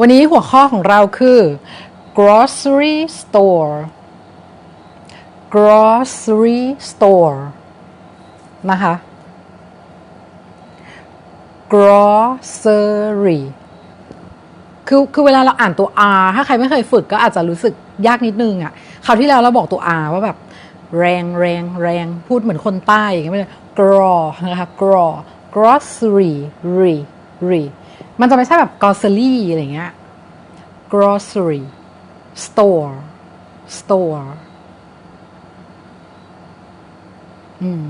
วันนี้หัวข้อของเราคือ grocery store grocery store นะคะ grocery คือคือเวลาเราอ่านตัว R ถ้าใครไม่เคยฝึกก็อาจจะรู้สึกยากนิดนึงอะ่ะคราวที่แล้วเราบอกตัว R ว่าแบบ แรงแรงแรงพูดเหมือนคนใต้อย่างเงี้ยไม่เลย gro นะคะ gro grocery re re มันจะไม่ใช่แบบ grocery อะไรเงี้ย grocery store store อืม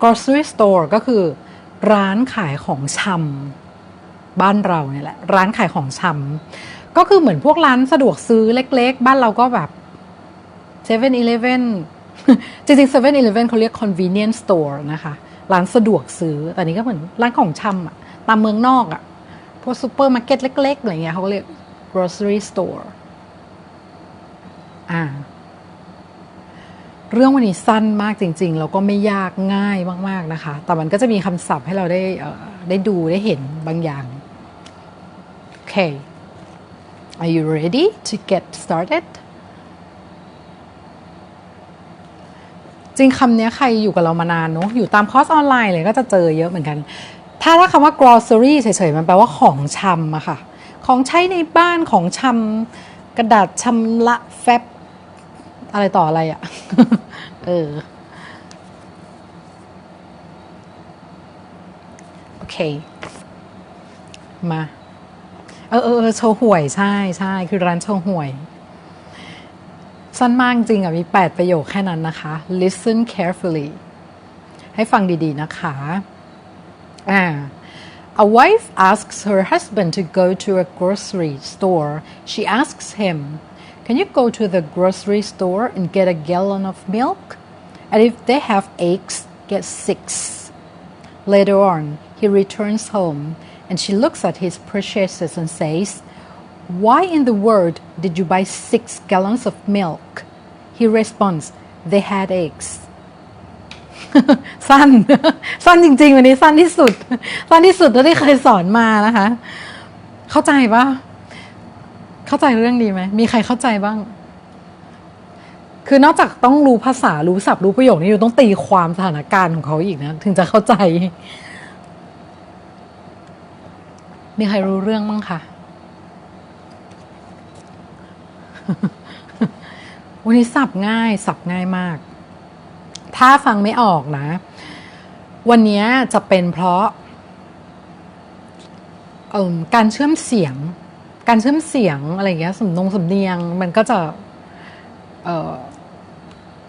grocery store ก็คือ ร้านขายของชำบ้านเราเนี่ยแหละ ร้านขายของชำก็คือเหมือนพวกร้านสะดวกซื้อเล็กๆ บ้านเราก็แบบ7 e เ e ่ e อจริงๆ7 e เ e ่ e เขาเรียก convenience store นะคะ ร้านสะดวกซื้อ แต่นี้ก็เหมือนร้านของชำอะ ตามเมืองนอกอะพวกซูเปอร์มาร์เก็ตเล็ก ๆ อะไรเงี้ยเขาก็เรียก grocery store อ่า เรื่องวันนี้สั้นมากจริง ๆ แล้วก็ไม่ยากง่ายมาก ๆ นะคะ แต่มันก็จะมีคำศัพท์ให้เราได้ได้ดูได้เห็นบางอย่าง โอเค Are you ready to get started จริงคำนี้ใครอยู่กับเรามานานเนาะอยู่ตามคอร์สออนไลน์เลยก็จะเจอเยอะเหมือนกัน ถ้าถ้าคำว่า grocery เฉยๆ มันแปลว่าของชำอะค่ะ ของใช้ในบ้านของชำกระดาษชำระแฟบ อะไรต่ออะไรอะเออ โอเค มา เออเออโชว์หวยใช่ใช่คือร้านโชว์หวย สั้นมากจริงอะมี 8 ประโยคแค่นั้นนะคะ listen carefully ให้ฟังดีๆนะคะ อ่า A wife asks her husband to go to a grocery store. She asks him, Can you go to the grocery store and get a gallon of milk? And if they have eggs, get six. Later on, he returns home and she looks at his purchases and says, Why in the world did you buy six gallons of milk? He responds, They had eggs. สั้น สั้นจริง ๆ วันนี้สั้นที่สุด สั้นที่สุดที่เคยสอนมานะคะ เข้าใจปะเข้าใจเรื่องดีไหมมีใครเข้าใจบ้าง คือนอกจากต้องรู้ภาษารู้ศัพท์รู้ประโยคนี้อยู่ต้องตีความสถานการณ์ของเขาอีกนะ ถึงจะเข้าใจ มีใครรู้เรื่องบ้างคะวันนี้สับง่ายสับง่ายมาก ถ้าฟังไม่ออกนะ วันนี้จะเป็นเพราะการเชื่อมเสียง การเชื่อมเสียงอะไรอย่างเงี้ยสำนงสำเนียง มันก็จะ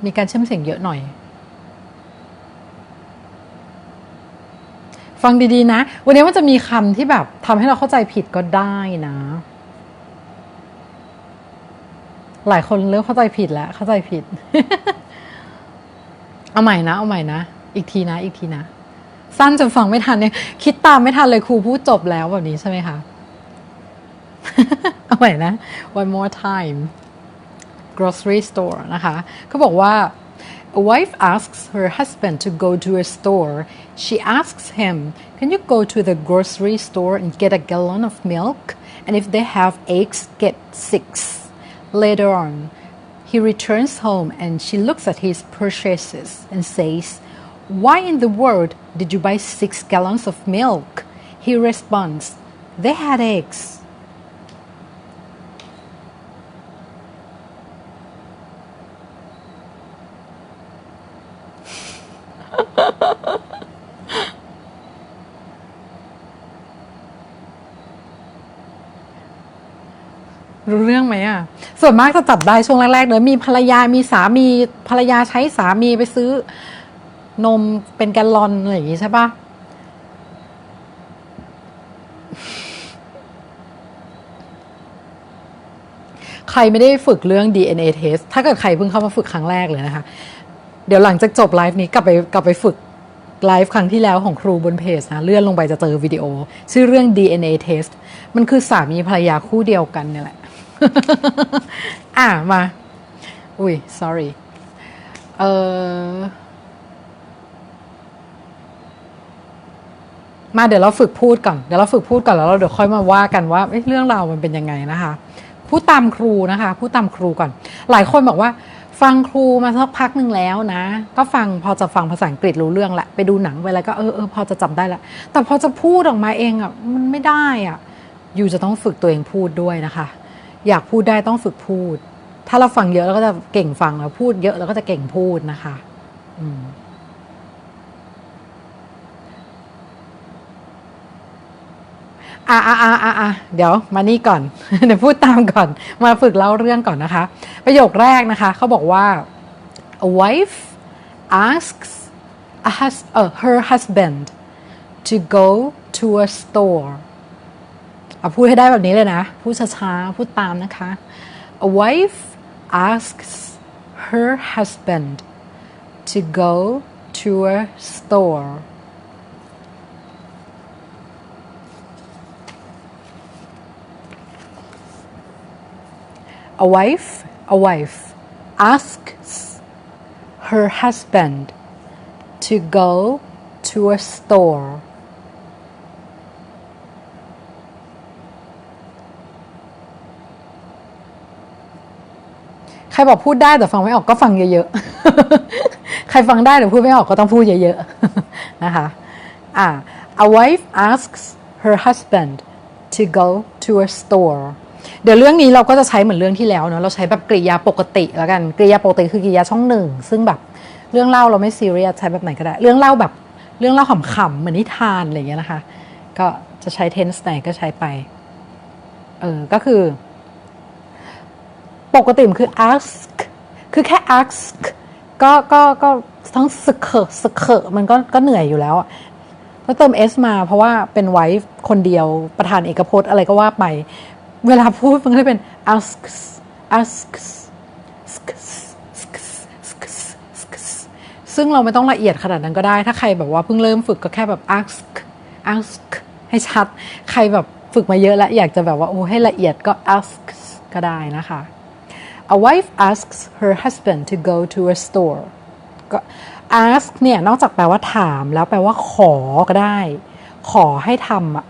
มีการเชื่อมเสียงเยอะหน่อย ฟังดีๆนะ วันนี้มันจะมีคำที่แบบทำให้เราเข้าใจผิดก็ได้นะ หลายคนเริ่มเข้าใจผิดแล้ว เข้าใจผิด เอาใหม่นะ เอาใหม่นะ อีกทีนะ อีกทีนะ สั้นจนฟังไม่ทันเนี่ย คิดตามไม่ทันเลยครูพูดจบแล้วแบบนี้ใช่ไหมคะ เอาใหม่นะ one more time grocery store นะคะ เขาบอกว่า A wife asks her husband to go to a store. She asks him, Can you go to the grocery store and get a gallon of milk? And if they have eggs, get six. Later on, he returns home and she looks at his purchases and says, Why in the world did you buy six gallons of milk? He responds, They had eggs. รู้เรื่องไหมอะ ส่วนมากจะจับได้ช่วงแรกๆเลยมีภรรยามีสามีภรรยาใช้สามีไปซื้อนมเป็นแกลลอนอะไรอย่างงี้ใช่ปะใครไม่ได้ฝึกเรื่อง DNA test ถ้าเกิดใครเพิ่งเข้ามาฝึกครั้งแรกเลยนะคะ เดี๋ยวหลังจากจบไลฟ์นี้กลับไปกลับไปฝึกไลฟ์ครั้งที่แล้วของครูบนเพจนะเลื่อนลงไปจะเจอวิดีโอ ชื่อเรื่อง DNA test มันคือสามีภรรยาคู่เดียวกันเนี่ยแหละ อะมา อุ้ย sorry เออมาเดี๋ยวเราฝึกพูดก่อน เดี๋ยวเราฝึกพูดก่อนแล้วเราเดี๋ยวค่อยมาว่ากันว่าเเรื่องราวมันเป็นยังไงนะคะพูดตามครูนะคะพูดตามครูก่อน หลายคนบอกว่า ฟังครูมาสักพักหนึ่งแล้วนะ ก็ฟังพอจะฟังภาษาอังกฤษรู้เรื่องแหละไปดูหนังไปอะไรก็เออเออพอจะจำได้ละแต่พอจะพูดออกมาเองอะมันไม่ได้อะอยู่จะต้องฝึกตัวเองพูดด้วยนะคะ อยากพูดได้ต้องฝึกพูด ถ้าเราฟังเยอะเราก็จะเก่งฟังแล้วพูดเยอะเราก็จะเก่งพูดนะคะ อืมอะอะอะอะอะเดี๋ยวมานี่ก่อน เดี๋ยวพูดตามก่อน มาฝึกเล่าเรื่องก่อนนะคะ ประโยคแรกนะคะ เขาบอกว่า a wife asks a hus uh, her husband to go to a store เอาพูดให้ได้แบบนี้เลยนะ พูดช้าๆ พูดตามนะคะ a wife asks her husband to go to a store a wife a wife asks her husband to go to a store ใครบอกพูดได้แต่ฟังไม่ออกก็ฟังเยอะๆ ใครฟังได้แต่พูดไม่ออกก็ต้องพูดเยอะๆ นะคะ อ่า a wife asks her husband to go to a store เดี๋ยวเรื่องนี้เราก็จะใช้เหมือนเรื่องที่แล้วเนาะเราใช้แบบกริยาปกติแล้วกันกริยาปกติคือกริยาช่องหนึ่ง ซึ่งแบบเรื่องเล่าเราไม่ซีเรียสใช้แบบไหนก็ได้ เรื่องเล่าแบบเรื่องเล่าขำๆเหมือนนิทานอะไรอย่างเงี้ยนะคะ ก็จะใช้ tense ไหนก็ใช้ไป เออ ก็คือ ปกติมันคือ ask คือแค่ ask ก็ก็ก็ทั้งสึกเขอะสึกเขอะมันก็ก็เหนื่อยอยู่แล้วก็เติม s มาเพราะว่าเป็น wife คนเดียวประธานเอกพจน์อะไรก็ว่าไป เวลาพูดมันก็จะเป็น asks asks ซึ่งเราไม่ต้องละเอียดขนาดนั้นก็ได้ ถ้าใครแบบว่าเพิ่งเริ่มฝึกก็แค่แบบ ask ask ให้ชัด ใครแบบฝึกมาเยอะแล้วอยากจะแบบว่าโอ้ให้ละเอียดก็ ask ก็ได้นะคะ A wife asks her husband to go to a store ก็ ask เนี่ย นอกจากแปลว่าถามแล้วแปลว่าขอก็ได้ ขอให้ทำอะ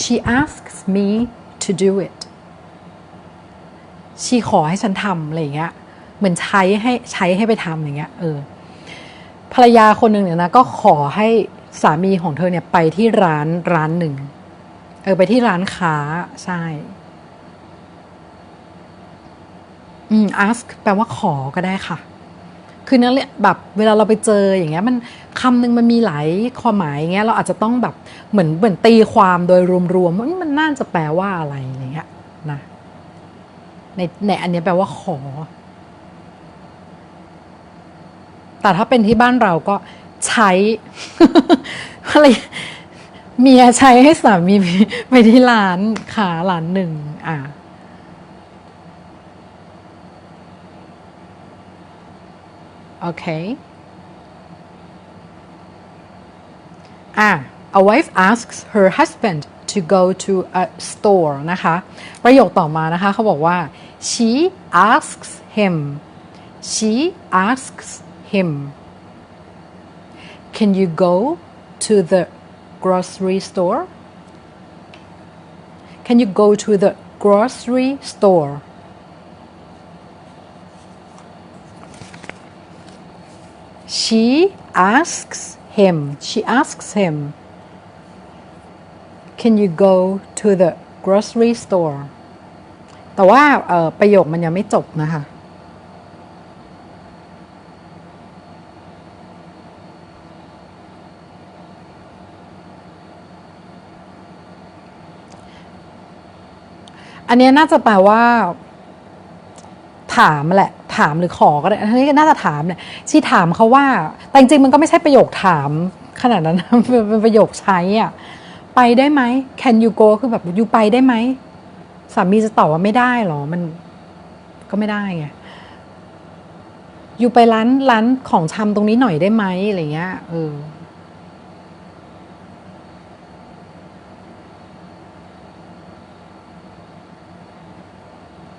she asks me to do it she ขอให้ฉันทำอะไรอย่างเงี้ย เหมือนใช้ให้ใช้ให้ไปทำอย่างเงี้ย เออ ภรรยาคนหนึ่งเนี่ยนะ ก็ขอให้สามีของเธอเนี่ยไปที่ร้านร้านหนึ่ง เออ ไปที่ร้านค้าใช่ อืม ask แปลว่าขอก็ได้ค่ะ คือนั่นแหละแบบเวลาเราไปเจออย่างเงี้ยมันคำหนึ่งมันมีหลายความหมายอย่างเงี้ยเราอาจจะต้องแบบเหมือนเหมือนตีความโดยรวมๆว่ามันน่าจะแปลว่าอะไรอย่างเงี้ยนะในในอันนี้แปลว่าขอ แต่ถ้าเป็นที่บ้านเราก็ใช้อะไรเมียใช้ให้สามีไปที่ร้านค่ะร้านหนึ่งอะ Okay. Ah, a wife asks her husband to go to a store นะคะ ประโยคต่อมานะคะ เขาบอกว่า she asks him she asks him can you go to the grocery store can you go to the grocery store She asks him she asks him can you go to the grocery store แต่ว่าประโยคมันยังไม่จบนะคะ อันนี้น่าจะแปลว่า ถามแหละถามหรือขอก็ได้อันนี้ก็น่าจะถามเนี่ยที่ถามเขาว่า แต่จริงมันก็ไม่ใช่ประโยคถามขนาดนั้นเป็นประโยคใช้อะไปได้ไหม can you go คือแบบอยู่ไปได้ไหมสามีจะตอบว่าไม่ได้หรอมันก็ไม่ได้ไงอยู่ไปร้านร้านของชำตรงนี้หน่อยได้ไหมอะไรเงี้ยเออ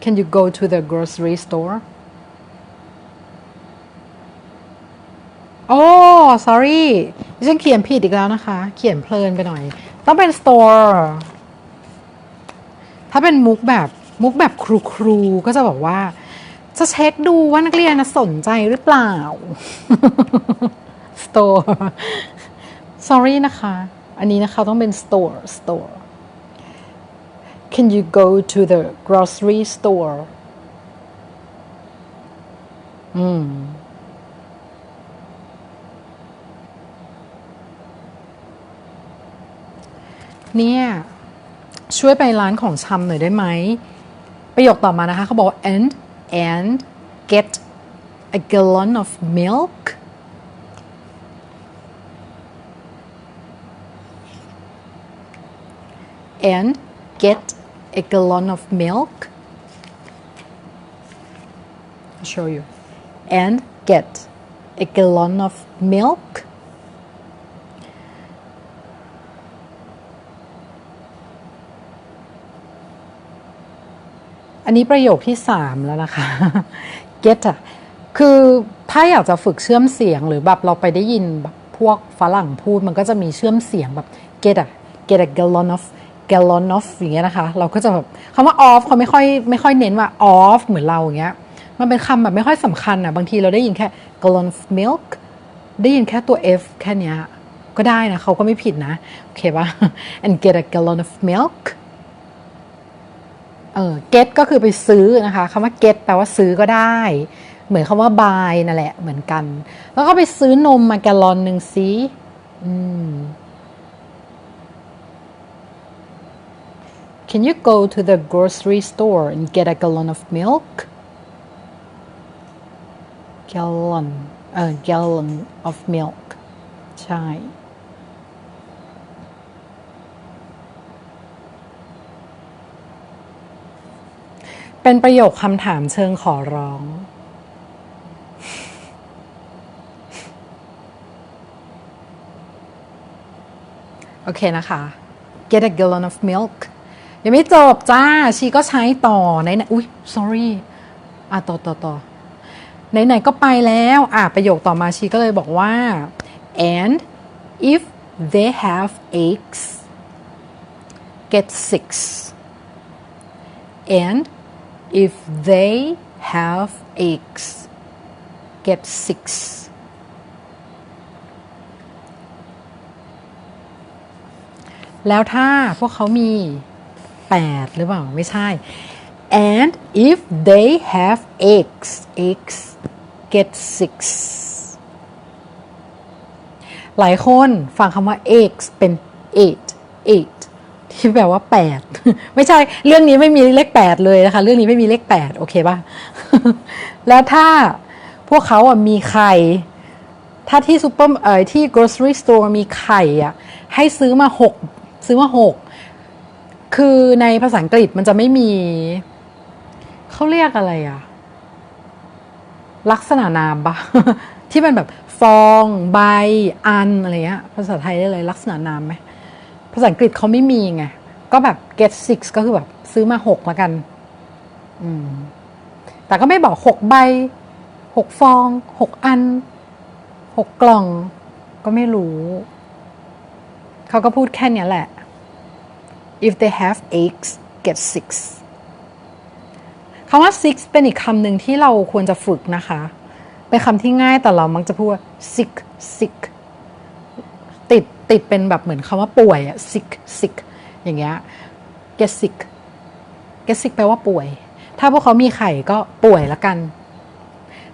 Can you go to the grocery store โอ้ sorry ดิฉันเขียนผิดอีกแล้วนะคะ เขียนเพลินไปหน่อย ต้องเป็น store ถ้าเป็นมุกแบบมุกแบบครูครูๆก็จะบอกว่า จะเช็คดูว่านักเรียนนะสนใจหรือเปล่า store sorry นะคะ อันนี้นะคะต้องเป็น store store Can you go to the grocery store อืม เนี่ย ช่วยไปร้านของชำหน่อยได้ไหม ประโยคต่อมานะคะ เขาบอก and and get a gallon of milk and get a gallon of milk I'll show you and get a gallon of milk อันนี้ประโยคที่สามแล้วนะคะ get อะคือถ้าอยากจะฝึกเชื่อมเสียงหรือแบบเราไปได้ยินแบบพวกฝรั่งพูดมันก็จะมีเชื่อมเสียงแบบ get อะ get a gallon of gallon of อย่างเงี้ยนะคะ เราก็จะแบบคำว่า off เขาไม่ค่อยไม่ค่อยเน้นว่า off เหมือนเราอย่างเงี้ย มันเป็นคำแบบไม่ค่อยสำคัญอะ บางทีเราได้ยินแค่ gallon of milk ได้ยินแค่ตัว f แค่เนี้ยก็ได้นะเขาก็ไม่ผิดนะ โอเคปะ and get a gallon of milk เออ get ก็คือไปซื้อนะคะคำว่า get แปลว่าซื้อก็ได้ เหมือนคำว่า buy นั่นแหละเหมือนกัน แล้วก็ไปซื้อนมมาแกลลอนหนึ่งสิอืม Can you go to the grocery store and get a gallon of milk? Gallon เออ gallon of milk ใช่ เป็นประโยคคำถามเชิงขอร้อง โอเคนะคะ get a gallon of milk ยังไม่จบจ้า ชีก็ใช้ต่อไหนไหนอุ้ย sorry อะต่อต่อต่อไหนๆก็ไปแล้ว อะประโยคต่อมาชีก็เลยบอกว่า and if they have eggs get six and if they have eggs get six แล้วถ้าพวกเขามี 8 หรือเปล่า ไม่ใช่ and if they have eggs eggs get six หลายคนฟังคำว่า eggs เป็น eight eight ที่แปลว่า 8 ไม่ใช่เรื่องนี้ไม่มีเลข 8 เลยนะคะ เรื่องนี้ไม่มีเลข 8 โอเคป่ะ แล้วถ้าพวกเขาอะมีไข่ถ้าที่ซูเปอร์เอ่อที่ grocery store มีไข่อะให้ซื้อมา 6 ซื้อมา 6 คือในภาษาอังกฤษมันจะไม่มี เขาเรียกอะไรอะลักษณะนามปะที่มันแบบฟองใบอันอะไรเงี้ยภาษาไทยได้เลยลักษณะนามไหมภาษาอังกฤษเขาไม่มีไง ก็แบบ get six ก็คือแบบซื้อมาหกล้วกัน อืม แต่ก็ไม่บอกหกใบหกฟองหกอันหกกล่อง ก็ไม่รู้ เขาก็พูดแค่นี้แหละ if they have eggs get six คำว่า six เป็นอีกคำหนึ่งที่เราควรจะฝึกนะคะ เป็นคำที่ง่ายแต่เรามักจะพูดว่า sick sick ติดติดเป็นแบบเหมือนคำว่าป่วยอะ sick sick อย่างเงี้ย get sick get sick แปลว่าป่วย ถ้าพวกเขามีไข่ก็ป่วยละกัน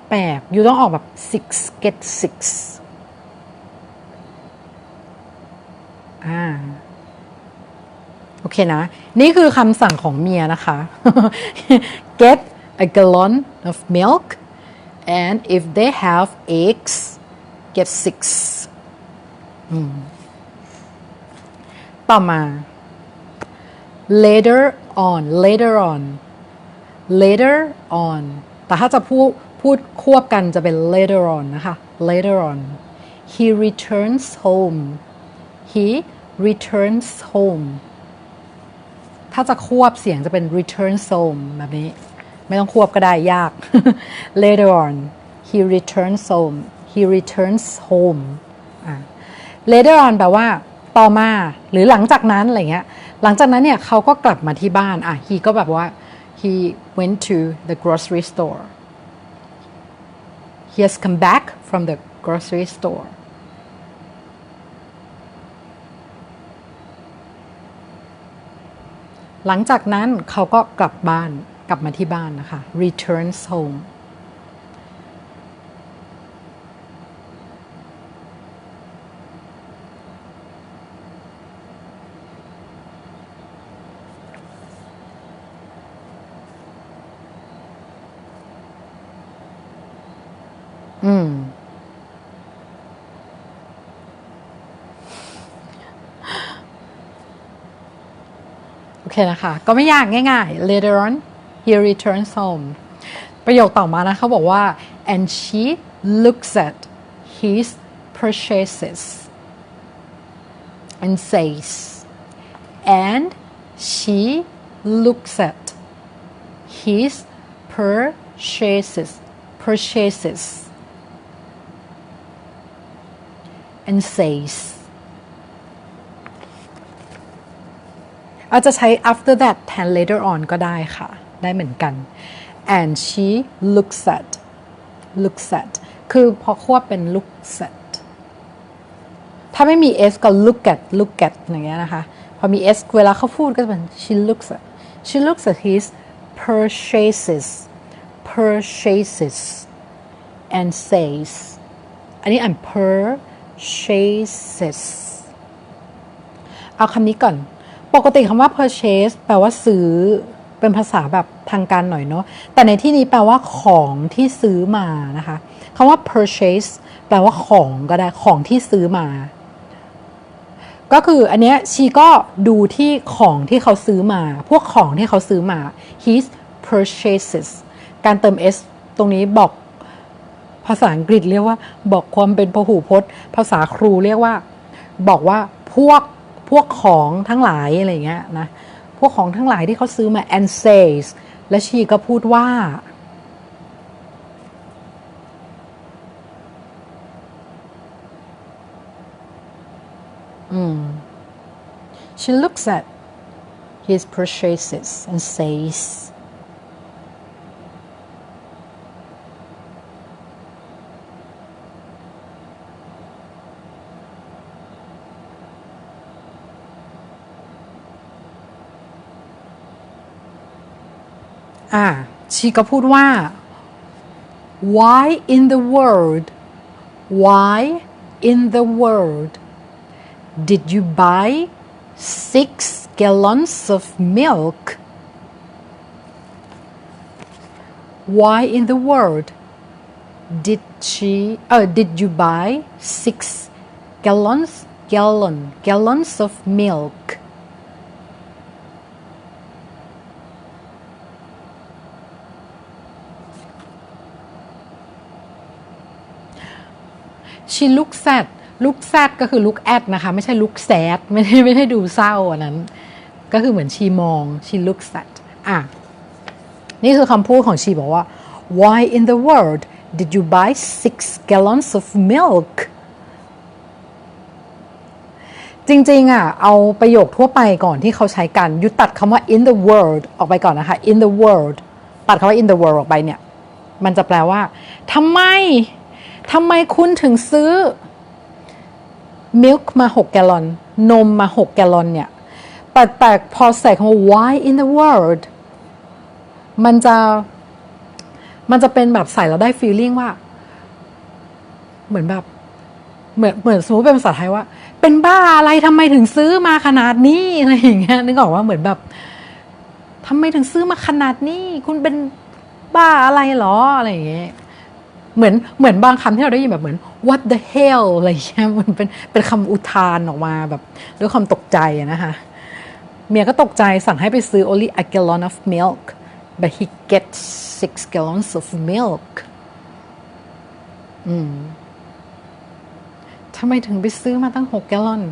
แปลกยูต้องออกแบบ six get six อ่า อเคนะ นี่คือคำสั่งของเมียนะคะ get a gallon of milk and if they have eggs get six ต่อมา later on later on later on แต่ถ้าจะพูดพูดควบกันจะเป็น later on นะคะ later on he returns home he returns home ถ้าจะควบเสียงจะเป็น return home แบบนี้ ไม่ต้องควบก็ได้ยาก later on he returns home he returns home later on แปลว่าต่อมาหรือหลังจากนั้นอะไรเงี้ยหลังจากนั้นเนี่ยเขาก็กลับมาที่บ้านอะ he ก็แบบว่า he went to the grocery store he has come back from the grocery store หลังจากนั้นเขาก็กลับบ้านกลับมาที่บ้านนะคะ returns home เคนะคะ ก็ไม่ยากง่ายๆ later on he returns home ประโยคต่อมานะเขาบอกว่า and she looks at his purchases and says and she looks at his purchases purchases and says อาจจะใช้ after that แทน later on ก็ได้ค่ะ ได้เหมือนกัน and she looks at looks at คือพอควบเป็น looks at ถ้าไม่มี s ก็ look at look at อย่างเงี้ยนะคะ พอมี s เวลาเขาพูดก็จะเป็น she looks at she looks at his purchases purchases and says อันนี้อ่าน purchases เอาคำนี้ก่อน ปกติคำว่า purchase แปลว่าซื้อเป็นภาษาแบบทางการหน่อยเนาะ แต่ในที่นี้แปลว่าของที่ซื้อมานะคะคำว่า purchase แปลว่าของก็ได้ของที่ซื้อมา ก็คืออันเนี้ยชีก็ดูที่ของที่เขาซื้อมา พวกของที่เขาซื้อมา his purchases การเติม s ตรงนี้บอกภาษาอังกฤษเรียกว่า บอกความเป็นพหูพจน์ ภาษาครูเรียกว่า บอกว่าพวก พวกของทั้งหลายอะไรเงี้ยนะพวกของทั้งหลายที่เขาซื้อมา and says และชีก็พูดว่า อืม she looks at his purchases and says อ่าชีก็พูดว่า why in the world why in the world did you buy six gallons of milk why in the world did she uh, did you buy six gallons gallon gallons of milk She looks at look sad ก็คือ look at นะคะ ไม่ใช่ look sad ไม่ได้ไม่ได้ดูเศร้าอันนั้น ก็คือเหมือนชีมอง she looks at อะ นี่คือคำพูดของชีบอกว่า why in the world did you buy six gallons of milk จริงๆอะเอาประโยคทั่วไปก่อนที่เขาใช้กันยุตัดคำว่า in the world ออกไปก่อนนะคะ in the world ตัดคำว่า in the world ออกไปเนี่ย มันจะแปลว่าทำไม ทำไมคุณถึงซื้อ milk มา 6 แกลลอน นมมา 6 แกลลอนเนี่ย แต่แต่พอใส่คำว่า why in the world มันจะ มันจะเป็นแบบใส่แล้วได้ feeling ว่า เหมือนแบบ เหมือนเหมือนสมมติเป็นภาษาไทยว่า เป็นบ้าอะไรทำไมถึงซื้อมาขนาดนี้อะไรอย่างเงี้ยนึกออกว่าเหมือนแบบทำไมถึงซื้อมาขนาดนี้ คุณเป็นบ้าอะไรหรออะไรอย่างเงี้ย เหมือนเหมือนบางคำที่เราได้ยินแบบเหมือน what the hell อะไรอย่างเงี้ยมันเป็นเป็นคำอุทานออกมาแบบด้วยความตกใจนะคะเมียก็ตกใจสั่งให้ไปซื้อ only a gallon of milk but he gets six gallons of milk อืมทำไมถึงไปซื้อมาตั้งหกแกลลอน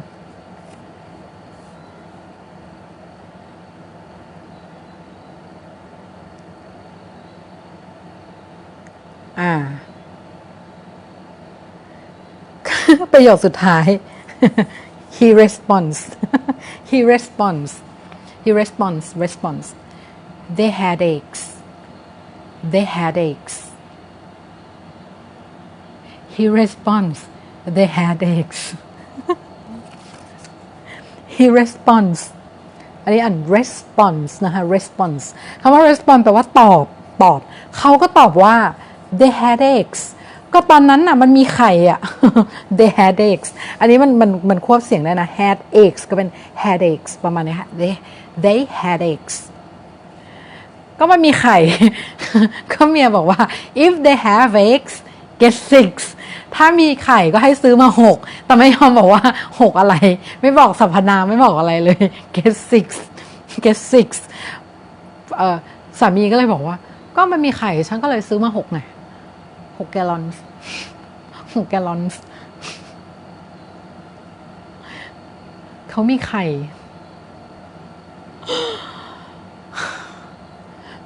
อ่า ประโยคสุดท้าย he responds he responds he responds responds they had aches they had aches he responds they had aches he responds อันนี้อ่าน response นะคะ response คำว่า response แปลว่าตอบ ตอบ เขาก็ตอบว่า they had aches ก็ตอนนั้นน่ะมันมีไข่อะ they had aches อันนี้มันมันมันควบเสียงได้นะ had aches ก็เป็น had aches ประมาณนี้ค่ะ they they had aches ก็มันมีไข่ ก็เมียบอกว่า if they have eggs get six ถ้ามีไข่ก็ให้ซื้อมาหก แต่ไม่ยอมบอกว่าหกอะไร ไม่บอกสรรพนามไม่บอกอะไรเลย get six get six สามีก็เลยบอกว่า ก็มันมีไข่ ฉันก็เลยซื้อมาหกไง หกแกลลอนหกแกลลอนเขามีไข่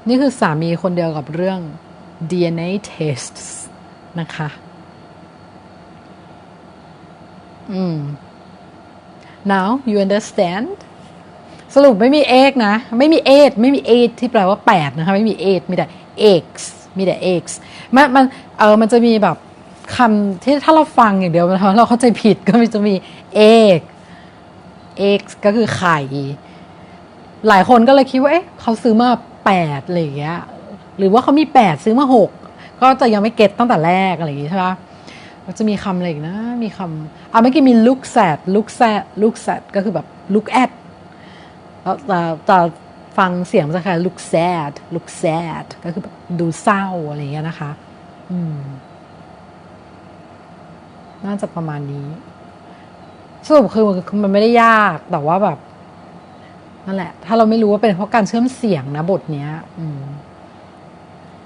นี่คือสามีคนเดียวกับเรื่อง DNA tests นะคะ อืม now you understand สรุปไม่มีเอกนะ ไม่มีเอทไม่มีเอทที่แปลว่าแปดนะคะ ไม่มีเอทมีแต่ x มีแต่ x มันมันเออมันจะมีแบบคำที่ถ้าเราฟังอย่างเดียวเราเข้าใจผิดก็มันจะมีเอก x ก็คือไข่ หลายคนก็เลยคิดว่า เอ๊ะเขาซื้อมาแปดอะไรอย่างเงี้ยหรือว่าเขามีแปดซื้อมาหกก็จะยังไม่เก็ตตั้งแต่แรกอะไรอย่างงี้ใช่ปะมันจะมีคำอะไรอีกนะ มีคำอะเมื่อกี้มี look sad look sad look sad ก็คือแบบ look at แล้วแต่แต่ ฟังเสียงจะคล้าย look sad look sad ก็คือแบบดูเศร้าอะไรอย่างเงี้ยนะคะ อืม น่าจะประมาณนี้สรุปคือมันไม่ได้ยากแต่ว่าแบบนั่นแหละ ถ้าเราไม่รู้ว่าเป็นเพราะการเชื่อมเสียงนะบทเนี้ย อืม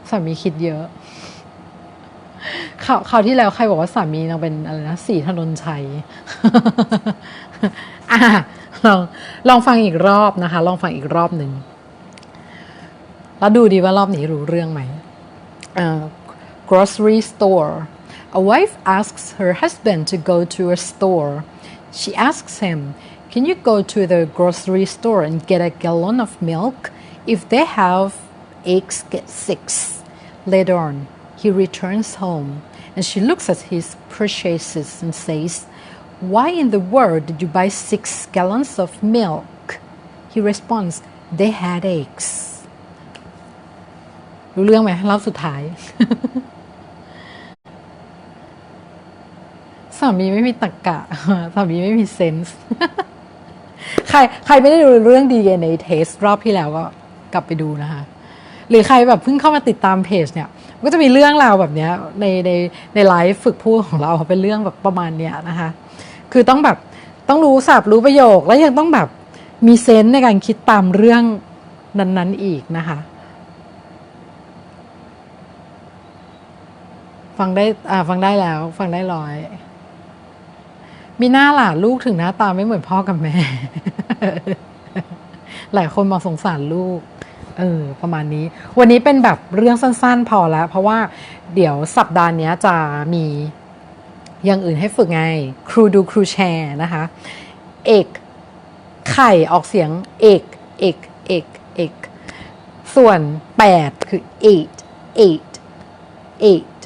สามีคิดเยอะข่าวข่าวที่แล้วใครบอกว่าสามีนางเป็นอะไรนะสีถนนชัย อะ ลองลองฟังอีกรอบนะคะ ลองฟังอีกรอบหนึ่ง แล้วดูดีว่ารอบนี้รู้เรื่องไหม uh, grocery store. A wife asks her husband to go to a store. She asks him, Can you go to the grocery store and get a gallon of milk? If they have eggs, get six. Later on, he returns home and she looks at his purchases and says, Why in the world did you buy six gallons of milk? He responds, They had eggs. รู้เรื่องไหมรอบสุดท้าย สามีไม่มีตรกกะ สามีไม่มีเซนส์ ใคร ใครไม่ได้ดูเรื่อง DNA test รอบที่แล้วก็กลับไปดูนะคะ หรือใครแบบเพิ่งเข้ามาติดตามเพจเนี่ยก็จะมีเรื่องราวแบบเนี้ยในในในไลฟ์ฝึกพูดของเราเป็นเรื่องแบบประมาณเนี้ยนะคะ คือต้องแบบต้องรู้ศัพท์รู้ประโยค แล้วยังต้องแบบมีเซนส์ในการคิดตามเรื่องนั้น ๆอีกนะคะ ฟังได้อ่าฟังได้แล้ว ฟังได้ร้อย มีหน้าหล่ะลูกถึงหน้าตาไม่เหมือนพ่อกับแม่ หลายคนมองสงสารลูกเออประมาณนี้ วันนี้เป็นแบบเรื่องสั้น ๆ พอแล้ว เพราะว่าเดี๋ยวสัปดาห์นี้จะมี อย่างอื่นให้ฝึกไง ครูดูครูแชร์นะคะ เอก ไข่ออกเสียงเอกเอกเอกเอกส่วนแปดคือ eight eight eight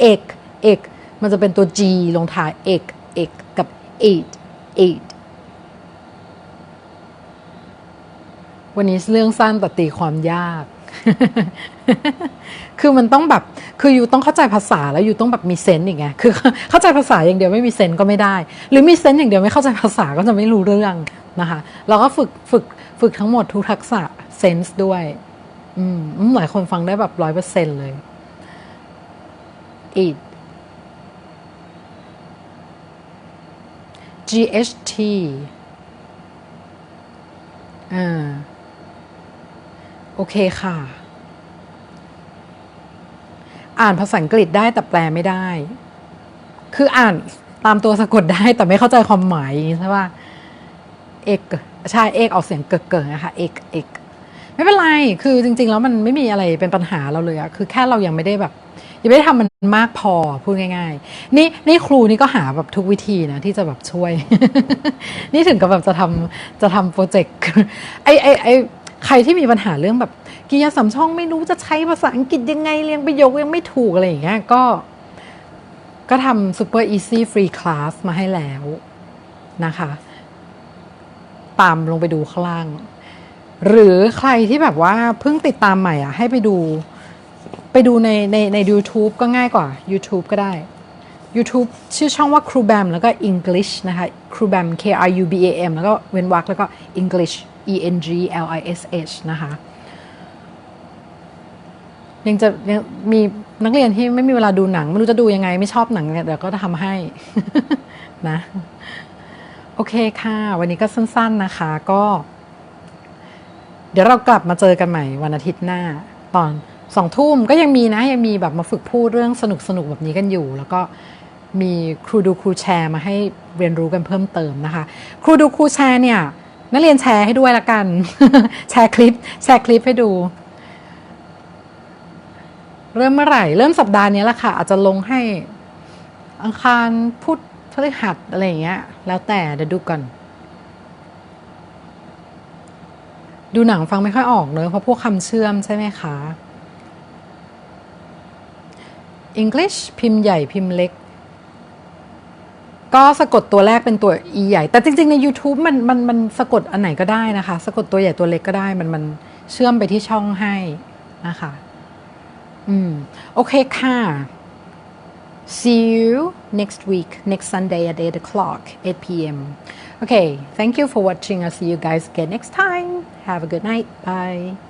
เอกเอกมันจะเป็นตัว G ลงท้ายเอกเอกกับ eight eight วันนี้เรื่องสั้นแต่ตีความยาก คือมันต้องแบบ คืออยู่ต้องเข้าใจภาษาแล้วอยู่ต้องแบบมีเซนส์อีกไงคือเข้าใจภาษาอย่างเดียวไม่มีเซนส์ก็ไม่ได้ หรือมีเซนส์อย่างเดียวไม่เข้าใจภาษาก็จะไม่รู้เรื่องนะคะ เราก็ฝึกฝึกฝึกทั้งหมดทุกทักษะเซนส์ด้วย อืมหลายคนฟังได้แบบร้อยเปอร์เซ็นเลย eight GHT อ่า โอเคค่ะ อ่านภาษาอังกฤษได้แต่แปลไม่ได้ คืออ่านตามตัวสะกดได้แต่ไม่เข้าใจความหมายอย่างนี้ใช่ป่ะเอกใช่เอกออกเสียงเกิดๆนะคะเอกเอกไม่เป็นไร คือจริง ๆ แล้วมันไม่มีอะไรเป็นปัญหาเราเลยอะคือแค่เรายังไม่ได้แบบ ยังไม่ได้ทำมันมากพอพูดง่าย ๆ นี่นี่ครูนี่ก็หาแบบทุกวิธีนะที่จะแบบช่วย นี่ถึงกับแบบจะทำจะทำโปรเจกต์ไอไอไอ ใครที่มีปัญหาเรื่องแบบกิริยาสามช่องไม่รู้จะใช้ภาษาอังกฤษยังไงเรียงประโยคยังไม่ถูกอะไรอย่างเงี้ยก็ก็ทำ Super Easy Free Class มาให้แล้วนะคะ ตามลงไปดูข้างล่าง หรือใครที่แบบว่าเพิ่งติดตามใหม่อะ ให้ไปดูไปดูในในใน YouTube ก็ง่ายกว่า YouTube ก็ได้ YouTube ชื่อช่องว่าครูแบมแล้วก็ English นะคะครูแบม K R U B A M แล้วก็เว้นวรรคแล้วก็ English E N G L I S H นะคะ ยังจะยังมีนักเรียนที่ไม่มีเวลาดูหนัง ไม่รู้จะดูยังไง ไม่ชอบหนังเนี่ยเดี๋ยวก็จะทำให้นะ โอเคค่ะ วันนี้ก็สั้น ๆนะคะ ก็ เดี๋ยวเรากลับมาเจอกันใหม่วันอาทิตย์หน้า ตอนสองทุ่มก็ยังมีนะ ยังมีแบบมาฝึกพูดเรื่องสนุกๆแบบนี้กันอยู่ แล้วก็มีครูดูครูแชร์มาให้เรียนรู้กันเพิ่มเติมนะคะ ครูดูครูแชร์เนี่ย นักเรียนแชร์ให้ด้วยละกัน แชร์คลิป แชร์คลิปให้ดู เริ่มเมื่อไหร่ เริ่มสัปดาห์นี้ละค่ะ อาจจะลงให้ อังคารพุธพฤหัสอะไรอย่างเงี้ย แล้วแต่เดี๋ยวดูก่อน ดูหนังฟังไม่ค่อยออกเนอะเพราะพวกคำเชื่อมใช่ไหมคะ English พิมพ์ใหญ่พิมพ์เล็ก ก็สะกดตัวแรกเป็นตัว e ใหญ่ แต่จริง ๆ ใน YouTube มันมันมันสะกดอันไหนก็ได้นะคะ สะกดตัวใหญ่ตัวเล็กก็ได้ มันมันเชื่อมไปที่ช่องให้นะคะ อืม โอเคค่ะ See you next week, next Sunday at 8 o'clock, 8 p.m. Okay, thank you for watching. I'll see you guys again next time. Have a good night. Bye.